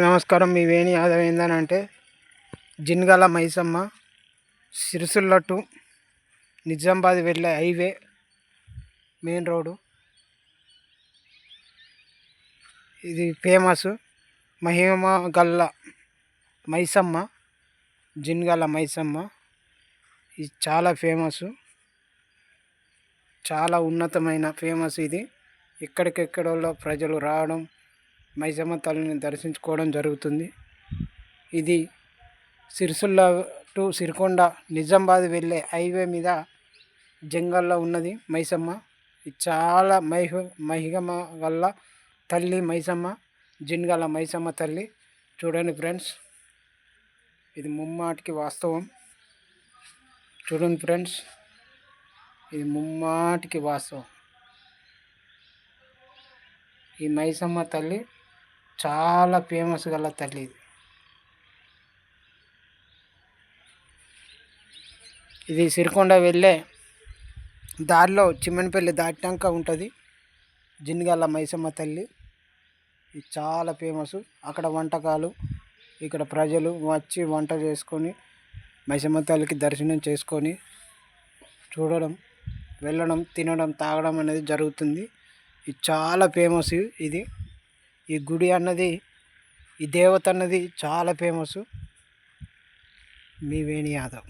నమస్కారం మీ వేణి యాదవ్ ఏందనంటే జిన్గల మైసమ్మ సిరిసిల్ల టు నిజామాబాద్ వెళ్ళే హైవే మెయిన్ రోడ్డు. ఇది ఫేమస్. మహిమ గల్ల మైసమ్మ జిన్గల మైసమ్మ. ఇది చాలా ఫేమస్. చాలా ఉన్నతమైన ఫేమస్ ఇది. ఎక్కడికెక్కడో ప్రజలు రావడం మైసమ్మ తల్లిని దర్శించుకోవడం జరుగుతుంది. ఇది సిరిసిల్ల టు సిరికొండ నిజామాబాద్ వెళ్ళే హైవే మీద జంగల్లో ఉన్నది మైసమ్మ ఇది చాలా మైహ మహిగమ్మ వల్ల తల్లి మైసమ్మ జిన్గల మైసమ్మ తల్లి. చూడండి ఫ్రెండ్స్ ఇది ముమ్మాటికి వాస్తవం. చూడండి ఫ్రెండ్స్ ఇది ముమ్మాటికి వాస్తవం. ఈ మైసమ్మ తల్లి చాలా ఫేమస్ గల తల్లి. ఇది సిరికొండ వెళ్ళే దారిలో చిమ్మనపల్లి దాటినాక ఉంటుంది. జిన్గల్ల మైసమ్మ తల్లి. ఇది చాలా ఫేమస్ అక్కడ వంటకాలు ఇక్కడ ప్రజలు వచ్చి వంట చేసుకొని మైసమ్మ తల్లికి దర్శనం చేసుకొని చూడడం వెళ్ళడం తినడం తాగడం అనేది జరుగుతుంది. ఇది చాలా ఫేమస్ ఇది. ఈ గుడి అన్నది ఈ దేవత అన్నది చాలా ఫేమస్. మీ వేణి యాదవ్